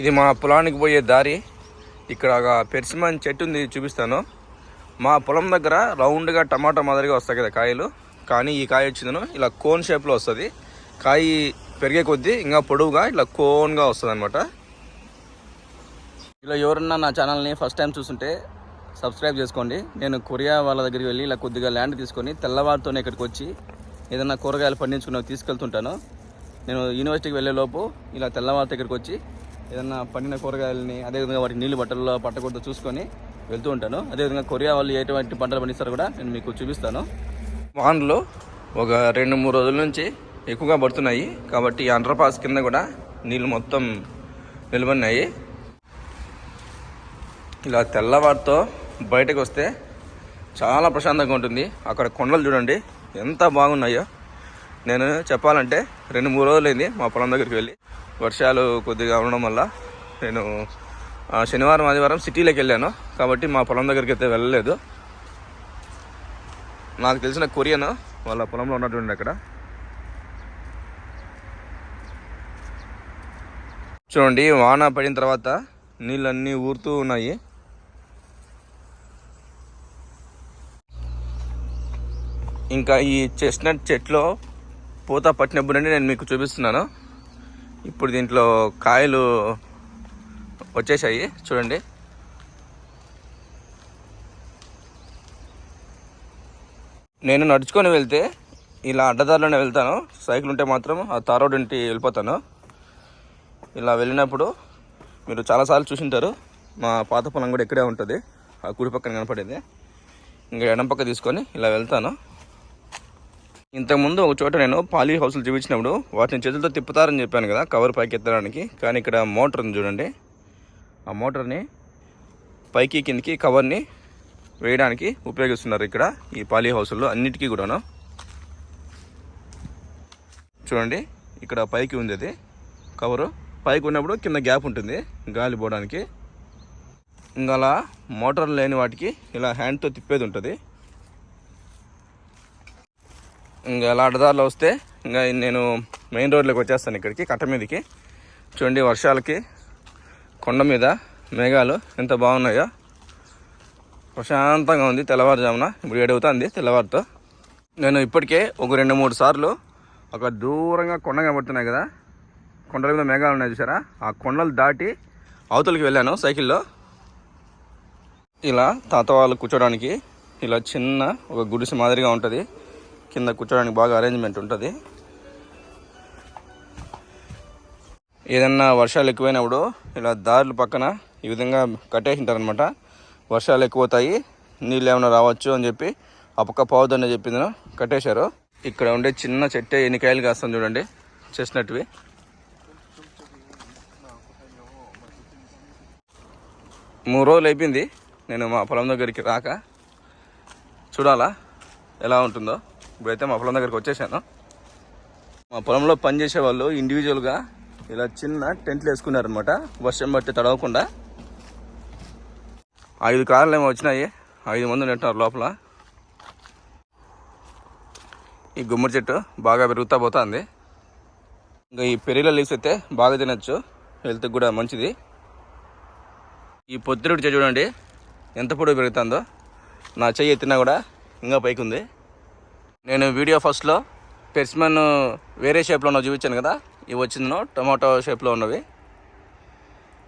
ఇది మా పొలానికి పోయే దారి. ఇక్కడ ఒక పెర్సిమన్ చెట్టు ఉంది చూపిస్తాను. మా పొలం దగ్గర రౌండ్గా టమాటా మాదిరిగా వస్తాయి కదా కాయలు. కానీ ఈ కాయ వచ్చిందను ఇలా కోన్ షేప్లో వస్తుంది. కాయ పెరిగే కొద్దీ ఇంకా పొడవుగా ఇలా కోన్గా వస్తుంది అనమాట ఇలా ఎవరన్నా నా ఛానల్ని ఫస్ట్ టైం చూస్తుంటే సబ్స్క్రైబ్ చేసుకోండి. నేను కొరియా వాళ్ళ దగ్గరికి వెళ్ళి ఇలా కొద్దిగా ల్యాండ్ తీసుకొని తెల్లవారితోనే ఇక్కడికి వచ్చి ఏదైనా కూరగాయలు పండించుకుని తీసుకెళ్తుంటాను. నేను యూనివర్సిటీకి వెళ్ళే లోపు ఇలా తెల్లవారితో ఇక్కడికి వచ్చి ఏదైనా పండిన కూరగాయలని అదేవిధంగా వాటి నీళ్ళు బట్టల్లో పట్టకూడదు చూసుకొని వెళ్తూ ఉంటాను. అదేవిధంగా కొరియా వాళ్ళు ఎటువంటి పంటలు పండిస్తారో కూడా నేను మీకు చూపిస్తాను. వానలు ఒక రెండు మూడు రోజుల నుంచి ఎక్కువగా పడుతున్నాయి. కాబట్టి ఈ అండర్ పాస్ కింద కూడా నీళ్ళు మొత్తం నిలబడినాయి ఇలా తెల్లవారితో బయటకు వస్తే చాలా ప్రశాంతంగా ఉంటుంది. అక్కడ కొండలు చూడండి ఎంత బాగున్నాయో. నేను చెప్పాలంటే రెండు మూడు రోజులైంది మా పొలం దగ్గరికి వెళ్ళి. వర్షాలు కొద్దిగా ఉండడం వల్ల నేను శనివారం ఆదివారం సిటీలోకి వెళ్ళాను. కాబట్టి మా పొలం దగ్గరికి అయితే వెళ్ళలేదు. నాకు తెలిసిన కొరియన్ వాళ్ళ పొలంలో ఉన్నటువంటి అక్కడ. చూడండి వాన పడిన తర్వాత నీళ్ళన్నీ ఊరుతూ ఉన్నాయి. ఇంకా ఈ చెస్ట్నట్ చెట్లో పూత పట్టినప్పుడు నేను మీకు చూపిస్తున్నాను. ఇప్పుడు దీంట్లో కాయలు వచ్చేసాయి. చూడండి. నేను నడుచుకొని వెళ్తే ఇలా అడ్డదారిలోనే వెళ్తాను. సైకిల్ ఉంటే మాత్రం ఆ తారోడ్ ఇంటి వెళ్ళిపోతాను. ఇలా వెళ్ళినప్పుడు మీరు చాలాసార్లు చూసింటారు. మా పాత పొలం కూడా ఇక్కడే ఉంటుంది. ఆ కుడి పక్కన కనపడేది. ఇంకా ఎడం పక్క తీసుకొని ఇలా వెళ్తాను. ఇంతకుముందు ఒక చోట నేను పాలీ హౌస్లు చూపించినప్పుడు వాటిని చేతులతో తిప్పుతారని చెప్పాను కదా కవర్ పైకి ఎత్తడానికి. కానీ ఇక్కడ మోటార్ ఉంది చూడండి. ఆ మోటార్ని పైకి కిందికి కవర్ని వేయడానికి ఉపయోగిస్తున్నారు ఇక్కడ ఈ పాలీ హౌస్లో అన్నిటికీ కూడాను. చూడండి ఇక్కడ పైకి ఉంది అది. కవరు పైకి ఉన్నప్పుడు కింద గ్యాప్ ఉంటుంది గాలి పోవడానికి. ఇంకా అలా మోటార్ లేని వాటికి ఇలా హ్యాండ్తో తిప్పేది ఉంటుంది. ఇంకా అలా అడ్డదారిలో వస్తే ఇంకా నేను మెయిన్ రోడ్లోకి వచ్చేస్తాను ఇక్కడికి కట్ట మీదకి. చూడండి వర్షాలకి కొండ మీద మేఘాలు ఎంత బాగున్నాయో. ప్రశాంతంగా ఉంది తెల్లవారుజామున ఇప్పుడు ఏడవుతుంది తెల్లవారుతో. నేను ఇప్పటికే ఒక రెండు మూడు సార్లు ఒక దూరంగా కొండ కనబడుతున్నాయి కదా. కొండల మీద మేఘాలు ఉన్నాయి చూసారా? ఆ కొండలు దాటి అవతలకి వెళ్ళాను సైకిల్లో. ఇలా తాత వాళ్ళు కూర్చోడానికి ఇలా చిన్న ఒక గుడిసె మాదిరిగా ఉంటుంది. కింద కూర్చోడానికి బాగా అరేంజ్మెంట్ ఉంటుంది. ఏదన్నా వర్షాలు ఎక్కువైనప్పుడు ఇలా దారులు పక్కన ఈ విధంగా కట్టేసింటారనమాట వర్షాలు ఎక్కువతాయి నీళ్ళు ఏమైనా రావచ్చు అని చెప్పి ఆ పక్క పోవద్దని చెప్పింది కట్టేశారు. ఇక్కడ ఉండే చిన్న చెట్టే ఎన్ని కాయలు చూడండి చేసినట్టువి మూడు రోజులు అయిపోయింది నేను మా పొలం దగ్గరికి రాక. చూడాలా ఎలా ఉంటుందో. ఇప్పుడైతే మా పొలం దగ్గరికి వచ్చేసాను. మా పొలంలో పనిచేసే వాళ్ళు ఇండివిజువల్గా ఇలా చిన్న టెంట్లు వేసుకున్నారనమాట వర్షం బట్టి తడవకుండా. ఐదు కార్లు ఏమో వచ్చినాయి. ఐదు మంది ఉంటున్నారు లోపల. ఈ గుమ్మడి చెట్టు బాగా పెరుగుతూ పోతుంది. ఇంకా ఈ పెరిగిల లీవ్స్ అయితే బాగా తినచ్చు. హెల్త్కి కూడా మంచిది. ఈ పొత్తిరుడి చెట్టు చూడండి ఎంత పొడవు పెరుగుతుందో. నా చెయ్యి ఎత్తినా కూడా ఇంకా పైకి ఉంది నేను వీడియో ఫస్ట్లో పెర్స్మన్ వేరే షేప్లో ఉన్నవి చూపించాను కదా ఇవి వచ్చిందను టమాటో షేప్లో ఉన్నవి.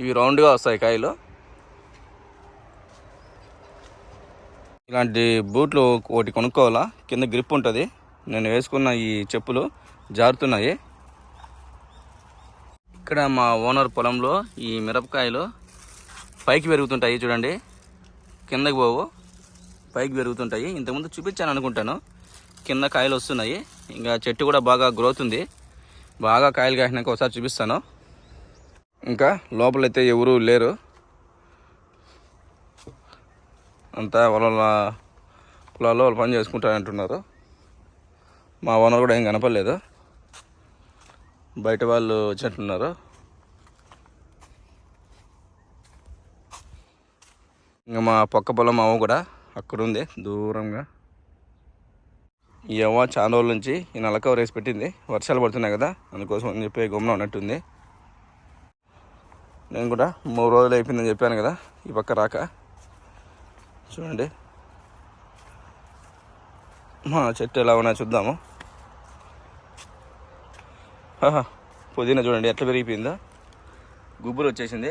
ఇవి రౌండ్గా వస్తాయి కాయలు. ఇలాంటి బూట్లు ఒకటి కొనుక్కోవాలా? కింద గ్రిప్ ఉంటుంది. నేను వేసుకున్న ఈ చెప్పులు జారుతున్నాయి. ఇక్కడ మా ఓనర్ పొలంలో ఈ మిరపకాయలు పైకి పెరుగుతుంటాయి చూడండి. కిందకి పోవు. పైకి పెరుగుతుంటాయి. ఇంతకుముందు చూపించాను అనుకుంటాను. కింద కాయలు వస్తున్నాయి. ఇంకా చెట్టు కూడా బాగా గ్రోత్ ఉంది. బాగా కాయలు కాసినాక ఒకసారి చూపిస్తాను. ఇంకా లోపలైతే ఎవరు లేరు. అంతా వాళ్ళ పొలాల్లో వాళ్ళు పని చేసుకుంటారంటున్నారు మా ఓనర్ కూడా ఏం కనపడలేదు. బయట వాళ్ళు వచ్చినట్టున్నారు ఇంకా మా పక్క పొలం అవ్వ కూడా అక్కడ ఉంది దూరంగా. ఈ అవ్వ చాలా రోజుల నుంచి ఈ నలక వేసి పెట్టింది. వర్షాలు పడుతున్నాయి కదా అందుకోసం అని చెప్పి గమ్మున ఉన్నట్టుంది. నేను కూడా మూడు రోజులు అయిపోయిందని చెప్పాను కదా ఈ పక్క రాక. చూడండి. మా చెట్టు ఎలా ఉన్నాయో చూద్దాము. పుదీనా చూడండి ఎట్లా పెరిగిపోయిందో. గుబ్బులు వచ్చేసింది.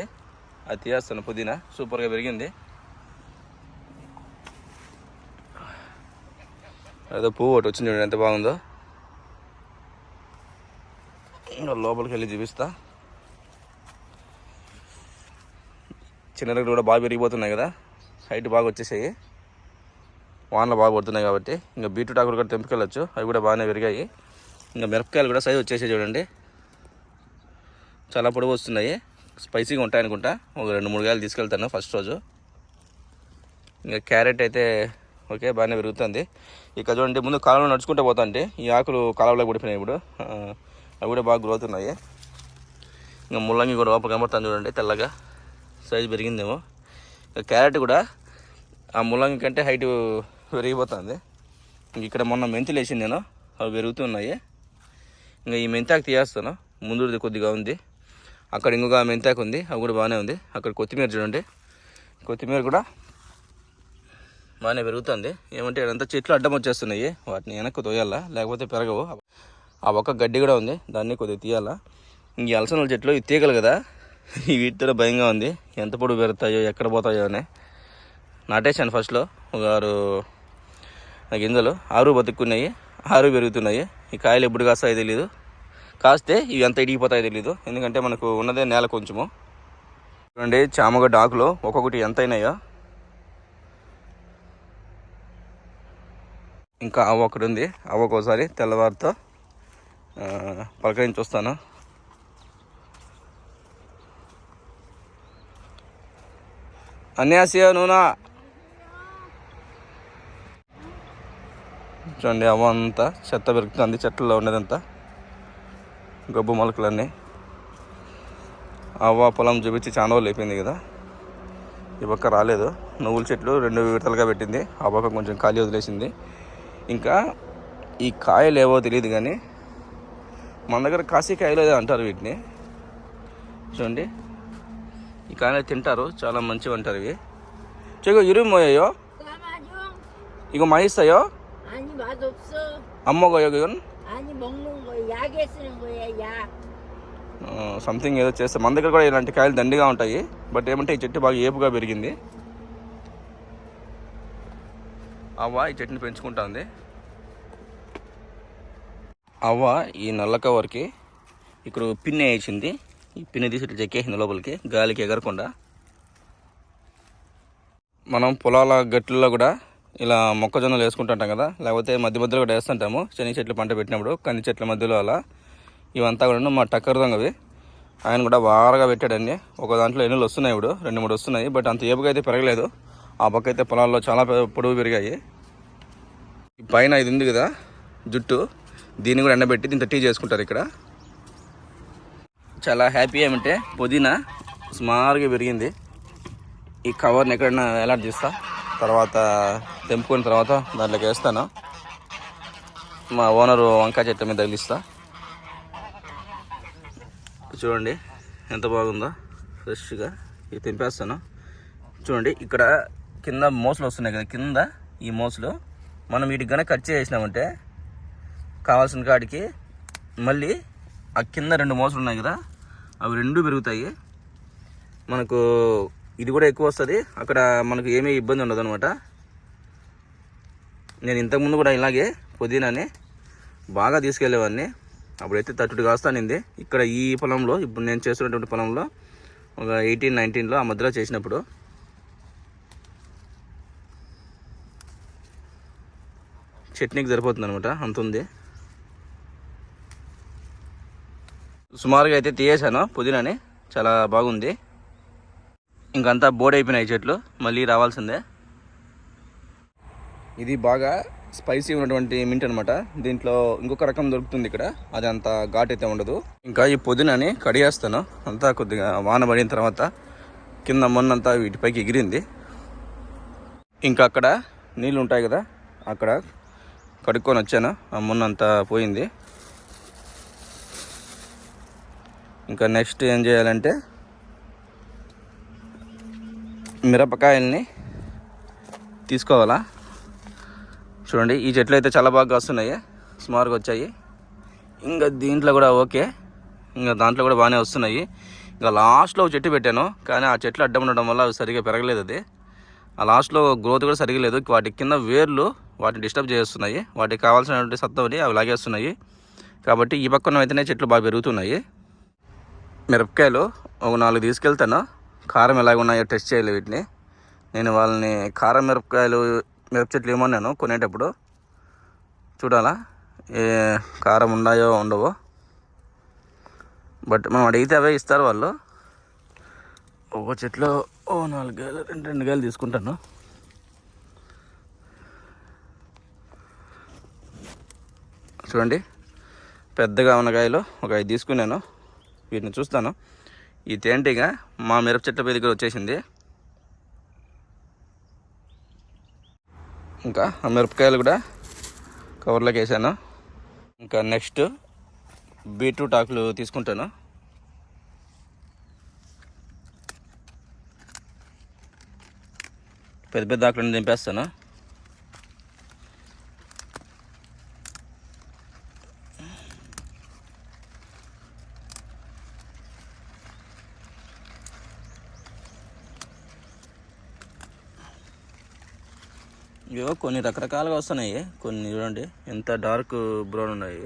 అది తీయేస్తాను పుదీనా సూపర్గా పెరిగింది. అదో పువ్వు ఒకటి వచ్చింది చూడండి ఎంత బాగుందో. ఇంకా లోపలికి వెళ్ళి చూపిస్తా. చిన్న కూడా బాగా పెరిగిపోతున్నాయి కదా. హైట్ బాగా వచ్చేసాయి. వానలు బాగా పడుతున్నాయి కాబట్టి. ఇంకా బీట్రూట్ ఆకులు కూడా తెంపుకెళ్ళచ్చు. అవి కూడా బాగానే పెరిగాయి ఇంకా మిరపకాయలు కూడా సైజ్ వచ్చేసాయి చూడండి. చాలా పొడవు వస్తున్నాయి. స్పైసీగా ఉంటాయి అనుకుంటా ఒక రెండు మూడు కాయలు తీసుకెళ్తాను ఫస్ట్ రోజు. ఇంకా క్యారెట్ అయితే ఓకే బాగానే పెరుగుతుంది ఇక చూడండి ముందు కాలంలో నడుచుకుంటూ పోతా ఈ ఆకులు కాలంలో పడిపోయినాయి ఇప్పుడు. అవి కూడా బాగా గ్రోత్ ఉన్నాయి. ఇంకా ముల్లంగి కూడా లోపల కనబడుతుంది చూడండి తెల్లగా. సైజు పెరిగిందేమో. ఇంకా క్యారెట్ కూడా ఆ ముల్లంగి కంటే హైట్ పెరిగిపోతుంది. ఇంక ఇక్కడ మొన్న మెంతులు వేసింది నేను అవి పెరుగుతున్నాయి ఇంకా ఈ మెంతాకు తీయేస్తాను ముందుది కొద్దిగా ఉంది. అక్కడ ఇంకొక మెంతాకు ఉంది అవి కూడా బాగానే ఉంది. అక్కడ కొత్తిమీర చూడండి. కొత్తిమీర కూడా బాగానే పెరుగుతుంది. ఏమంటే ఇదంతా చెట్లు అడ్డం వచ్చేస్తున్నాయి. వాటిని వెనక్కి తోయాలా? లేకపోతే పెరగవు. ఆ ఒక్క గడ్డి కూడా ఉంది. దాన్ని కొద్దిగా తీయాలా? ఇంక ఈ అలసనల చెట్లు ఇవి తీగలు కదా. ఈ వీటితో భయంగా ఉంది. ఎంత పొడుగు పెరుగుతాయో ఎక్కడ పోతాయో అని. నాటేశాను ఫస్ట్లో ఒక ఆరు గింజలు ఆరు బతుక్కున్నాయి. ఆరు పెరుగుతున్నాయి. ఈ కాయలు ఎప్పుడు కాస్తాయో తెలియదు కాస్తే ఇవి ఎంత ఇడిగిపోతాయో తెలియదు ఎందుకంటే మనకు ఉన్నదే నేల కొంచెము. చూడండి చామగడ్డ ఆకులు ఒక్కొక్కటి ఎంత అయినాయో ఇంకా అవ్వ ఒకటి ఉంది. అవ్వ ఒకసారి తెల్లవారితో పలకరించి వస్తాను అన్యాసియా నూనె? చూడండి అవ్వ అంతా చెత్త పెరుగుతుంది చెట్లలో ఉండేదంతా గబ్బు మొలకలన్నీ. అవ్వ పొలం చూపించి చాలా రోజులు అయిపోయింది కదా. ఈ పక్క రాలేదు. నువ్వుల చెట్లు రెండు విడతలుగా పెట్టింది. ఆ పక్క కొంచెం ఖాళీ వదిలేసింది. ఇంకా ఈ కాయలు ఏవో తెలియదు కానీ మన దగ్గర కాశీ కాయలు ఏదో అంటారు వీటిని చూడండి ఈ కాయలు తింటారు చాలా మంచివి అంటారు ఇవి చెగో ఇరుము మోయో 까마죠? 이거 맛있어요? 아니 맛없어. 안 먹어요 그건? 아니 먹는 거 약에 쓰는 거야 약. సంథింగ్ ఏదో చేస్తే మన దగ్గర కూడా ఇలాంటి కాయలు దండిగా ఉంటాయి బట్ ఏమంటే ఈ చెట్టు బాగా ఏపుగా పెరిగింది అవ్వ ఈ చెట్టుని పెంచుకుంటుంది. అవ్వ ఈ నల్ల కవర్కి ఇక్కడ పిన్ని వేసింది. ఈ పిన్ని తీసి ఇట్లా చెక్కేసింది లోపలికి గాలికి ఎగరకుండా. మనం పొలాల గట్లలో కూడా ఇలా మొక్కజొన్నలు వేసుకుంటుంటాం కదా లేకపోతే మధ్య మధ్యలో కూడా వేస్తుంటాము. శని చెట్లు పంట పెట్టినప్పుడు కంది చెట్ల మధ్యలో అలా. ఇవంతా కూడా మా టక్కర్ దొంగవి. ఆయన కూడా బాగా పెట్టాడండి. ఒక దాంట్లో ఎన్నులు వస్తున్నాయి ఇప్పుడు రెండు మూడు వస్తున్నాయి బట్ అంత ఏపుగా అయితే పెరగలేదు. ఆ పక్క అయితే పొలాల్లో చాలా పొడవు పెరిగాయి. పైన ఇది ఉంది కదా జుట్టు. దీన్ని కూడా ఎండబెట్టి దీంతో టీ చేసుకుంటారు ఇక్కడ. చాలా హ్యాపీ ఏమంటే పుదీనా సుమారుగా పెరిగింది. ఈ కవర్ని ఎక్కడైనా ఎలాట్ చేస్తా. తర్వాత తెంపుకున్న తర్వాత దాంట్లోకి వేస్తాను. మా ఓనరు వంకాయ చెట్టు మీద తగిలిస్తా. చూడండి ఎంత బాగుందో. ఫ్రెష్గా ఇది తెంపేస్తాను. చూడండి ఇక్కడ కింద మోసలు వస్తున్నాయి కదా కింద ఈ మోసలు. మనం వీటికి కనుక కట్ చేసినామంటే కావాల్సిన కాడికి మళ్ళీ ఆ కింద రెండు మోసలు ఉన్నాయి కదా అవి రెండు పెరుగుతాయి. మనకు ఇది కూడా ఎక్కువ వస్తుంది. అక్కడ మనకు ఏమీ ఇబ్బంది ఉండదు అనమాట నేను ఇంతకుముందు కూడా ఇలాగే పుదీనాని బాగా తీసుకెళ్ళేవాడిని. అప్పుడైతే తట్టుడు కాస్తానింది ఇక్కడ ఈ పొలంలో ఇప్పుడు నేను చేస్తున్నటువంటి పొలంలో ఒక ఎయిటీన్ నైన్టీన్లో ఆ మధ్యలో చేసినప్పుడు చట్నీకి సరిపోతుంది అనమాట అంత ఉంది సుమారుగా అయితే తీయేశాను పుదీనాని. చాలా బాగుంది. ఇంకంతా బోర్డ్ అయిపోయినాయి చెట్లు మళ్ళీ రావాల్సిందే. ఇది బాగా స్పైసీ ఉన్నటువంటి మింట్ అనమాట దీంట్లో ఇంకొక రకం దొరుకుతుంది ఇక్కడ అది అంత ఘాట్ అయితే ఉండదు. ఇంకా ఈ పుదీనాని కడిగేస్తాను అంతా కొద్దిగా వాన పడిన తర్వాత కింద మొన్నంతా వీటిపైకి ఎగిరింది. ఇంకా అక్కడ నీళ్ళు ఉంటాయి కదా అక్కడ కడుక్కొని వచ్చాను. ఆ మొన్నంతా పోయింది. ఇంకా నెక్స్ట్ ఏం చేయాలంటే మిరపకాయల్ని తీసుకోవాలా? చూడండి ఈ చెట్లు అయితే చాలా బాగా వస్తున్నాయి సుమారుగా వచ్చాయి. ఇంకా దీంట్లో కూడా ఓకే. ఇంకా దాంట్లో కూడా బాగానే వస్తున్నాయి. ఇంకా లాస్ట్లో ఒక చెట్టు పెట్టాను. కానీ ఆ చెట్లు అడ్డం ఉండడం వల్ల అవి సరిగా పెరగలేదు అది. ఆ లాస్ట్లో గ్రోత్ కూడా సరిగా లేదు. వాటి కింద వేర్లు వాటిని డిస్టర్బ్ చేస్తున్నాయి. వాటికి కావాల్సినటువంటి సత్తుని అవి లాగేస్తున్నాయి. కాబట్టి ఈ పక్కన అయితేనే చెట్లు బాగా పెరుగుతున్నాయి. మిరపకాయలు ఒక నాలుగు తీసుకెళ్తాను. కారం ఎలాగ ఉన్నాయో టెస్ట్ చేయాలి వీటిని. నేను వాళ్ళని కారం మిరపకాయలు మిరప చెట్లు ఏమన్నాను కొనేటప్పుడు. చూడాలా? ఏ కారం ఉన్నాయో ఉండవో. బట్ మనం అడిగితే అవే ఇస్తారు వాళ్ళు. ఒక చెట్లో ఓ నాలుగు గాయలు రెండు రెండు గాయలు తీసుకుంటాను. చూడండి. పెద్దగా ఉన్న కాయలు ఒక ఐదు తీసుకున్నాను. వీటిని చూస్తాను. ఈ తేంటిగా మా మిరప చెట్ల దగ్గర వచ్చేసింది. ఇంకా ఆ మిరపకాయలు కూడా కవర్లోకి వేసాను. ఇంకా నెక్స్ట్ బీట్రూట్ ఆకులు తీసుకుంటాను. పెద్ద పెద్ద ఆకులను దింపేస్తాను. ఇవో కొన్ని రకరకాలుగా వస్తున్నాయి. కొన్ని చూడండి ఎంత డార్క్ బ్రౌన్ ఉన్నాయి.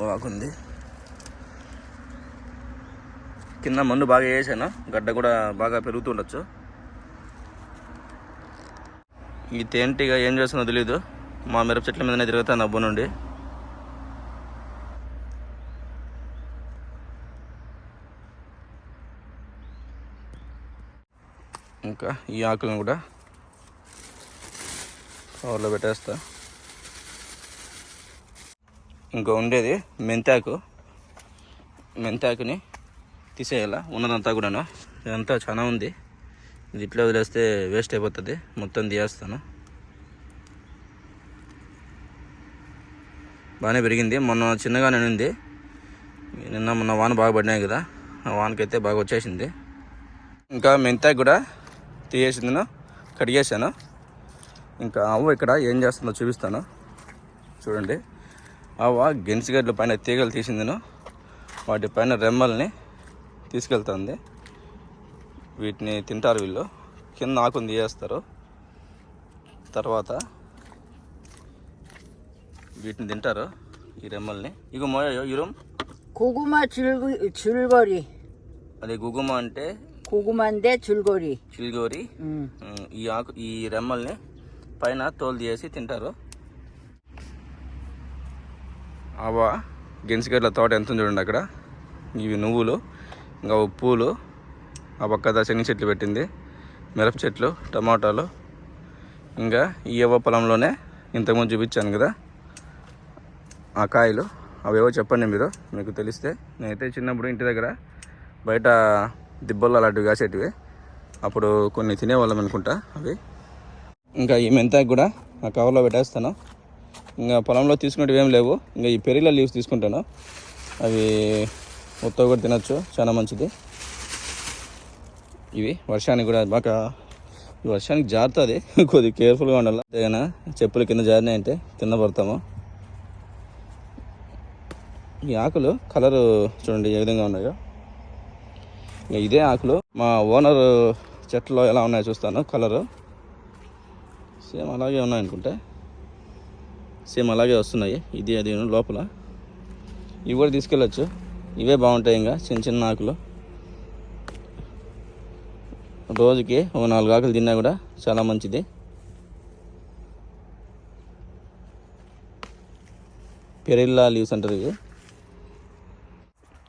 బాగుంది కింద మందు బాగా వేసాను? గడ్డ కూడా బాగా పెరుగుతుండొచ్చు. ఈ తేనెటీగా ఏం చేస్తుందో తెలీదు. మా మిరప చెట్ల మీదనే తిరుగుతాను అబ్బు నుండి. ఇంకా ఈ ఆకులను కూడా కవర్లో పెట్టేస్తా. ఇంకా ఉండేది మెంతాకు. మెంతాకుని తీసేయాల? ఉన్నదంతా కూడాను? ఇదంతా చాలా ఉంది. ఇది ఇట్లా వదిలేస్తే వేస్ట్ అయిపోతుంది. మొత్తం తీయేస్తాను. బాగానే పెరిగింది. మొన్న చిన్నగానే ఉంది. నిన్న మొన్న వాన బాగా పడినాయి కదా. ఆ వానకైతే బాగా వచ్చేసింది. ఇంకా మెంతాకు కూడా తీయేసిందినా కడిగేసాను ఇంకా అవ్వ ఇక్కడ ఏం చేస్తుందో చూపిస్తాను? చూడండి. అవ్వ గెన్సిగడ్ల పైన తీగలు తీసిందిను? వాటి పైన రెమ్మల్ని తీసుకెళ్తుంది. వీటిని తింటారు వీళ్ళు. కింద ఆకుని తీయేస్తారు తర్వాత వీటిని తింటారు ఈ రెమ్మల్ని. ఇక మోయో ఈ రూమ్. గుగుమ చిల్బరి అది గుగుమ అంటే కుగుమందే చుల్గోరి. చిల్గోరి. ఈ ఆకు ఈ రెమ్మల్ని పైన తోలు తీసి తింటారు. అవా గెన్సిగడ్ల తోట ఎంత ఉంది చూడండి అక్కడ. ఇవి నువ్వులు ఇంకా పూలు ఆ పక్క శని చెట్లు పెట్టింది మిరప చెట్లు టమాటాలు. ఇంకా ఈ అవ్వ పొలంలోనే ఇంతకుముందు చూపించాను కదా ఆ కాయలు. అవేవో చెప్పండి మీరు మీకు తెలిస్తే. నేనైతే చిన్నప్పుడు ఇంటి దగ్గర బయట దిబ్బలు అలాంటివి కాసేటివి. అప్పుడు కొన్ని తినేవాళ్ళం అనుకుంటా అవి. ఇంకా ఈ మెంతాకు కూడా ఆ కవర్లో పెట్టేస్తాను. ఇంకా పొలంలో తీసుకునేటివి ఏం లేవు. ఇంకా ఈ పెరిల లీవ్స్ తీసుకుంటాను. అవి మొత్తం కూడా తినచ్చు. చాలా మంచిది. ఇవి వర్షానికి కూడా బాగా వర్షానికి జారుతుంది. కొద్దిగా కేర్ఫుల్గా ఉండాలి. అంతేగానా? చెప్పులు కింద జారినాయంటే కింద పడతాము. ఈ ఆకులు కలరు చూడండి ఏ విధంగా ఉన్నాయో. ఇదే ఆకులు. మా ఓనర్ చెట్లో ఎలా ఉన్నాయో చూస్తాను కలరు. సేమ్ అలాగే ఉన్నాయి అనుకుంటే సేమ్ అలాగే వస్తున్నాయి ఇది అది లోపల. ఇవి కూడా తీసుకెళ్ళచ్చు. ఇవే బాగుంటాయి ఇంకా చిన్న చిన్న ఆకులు. రోజుకి ఒక నాలుగు ఆకులు తిన్నా కూడా చాలా మంచిది. పెరిల్లా లీవ్స్ అంటారు ఇవి.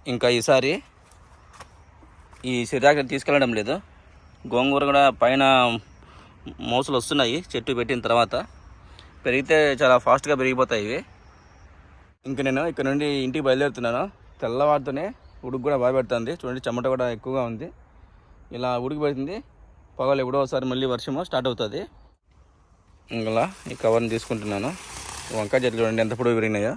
ఇంకా ఈసారి ఈ సిరాకుని తీసుకెళ్ళడం లేదు. గోంగూర కూడా పైన మోసలు వస్తున్నాయి చెట్టు పెట్టిన తర్వాత. పెరిగితే చాలా ఫాస్ట్గా పెరిగిపోతాయి ఇవి. ఇంక నేను ఇక్కడ నుండి ఇంటికి బయలుదేరుతున్నాను. తెల్లవారితోనే ఉడుకు కూడా బాగా పెడుతుంది. చూడండి చెమట కూడా ఎక్కువగా ఉంది. ఇలా ఉడికి పెడుతుంది. పగలు ఎప్పుడోసారి మళ్ళీ వర్షము స్టార్ట్ అవుతుంది. ఇలా ఈ కవర్ని తీసుకుంటున్నాను. వంకాయ చెట్లు చూడండి ఎంత పొడవు పెరిగినాయో.